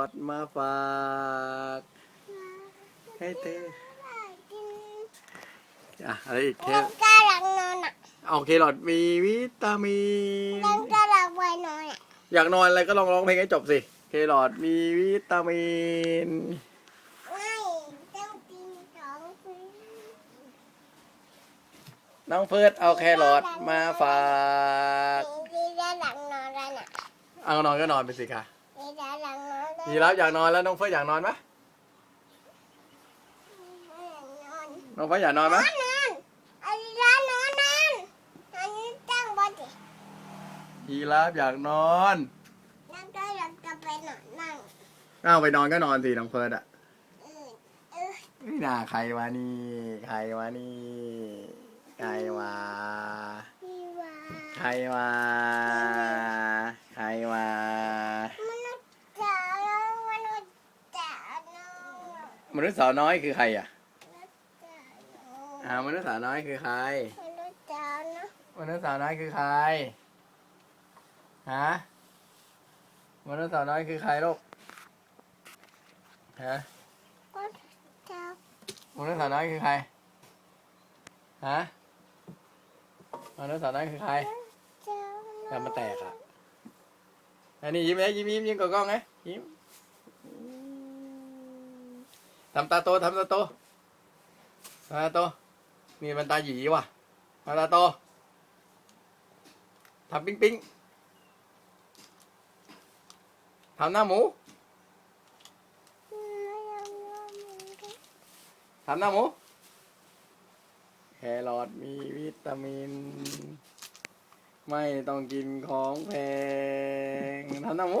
อดมาฝาก ให้เธออะอะไรอีกเคยังกำลังนอนอะเอาเครอทมีวิตามินยังกำลังไปนอนอะอยากนอนอะไรก็ลองร้องเพลงให้จบสิ เครอทมีวิตามิน ไม่ต้องกินสองมื้อน้องเฟิร์สเอาแครอทมาฝากนี่ด้านหลังนอนแล้วน่ะ เอานอนก็นอนไปสิค่ะ ยีรับอยากนอนแล้วน้องเฟิร์สอยากนอนไหมนอนน้องเฟิร์สอยากนอนไหมนอนนอนอันนี้ด้านนอนนอนอันนี้ตั้งบนดิยีรับอยากนอนนั่งก็อยากจะไปนอนนั่งเอาไปนอนก็นอนสิน้องเฟิร์สอะเออเออนี่น่าใครวะนี่ใครวะนี่ใครวะพี่ว่าใครวะใครวะ มนุษย์จ๋าน้องมนุษย์จ๋าน้อง มนุษย์สาวน้อยคือใครอะมนุษย์จ๋าน้องอ่ามนุษย์สาวน้อยคือใครมนุษย์จ๋านะมนุษย์สาวน้อยคือใคร ฮะ มนุษย์สาวน้อยคือใครลูก ฮะ ก็จ๋ามนุษย์สาวน้อยคือใคร ฮะ มนุษย์สาวน้อยคือใครจ๋าทำมาแตกอะอันนี้ยิ้มไหมยิ้มยิ้มยิ้มกับกล้องไงยิ้ม ทำตาโตทำตาโตตาโตนี่มันตาหยีว่ะทำตาโตทำปิ๊งปิ๊งทำหน้าหมูทำหน้าหมูแครอทมีวิตามิน ไม่ต้องกินของแพงทำหน้าหมู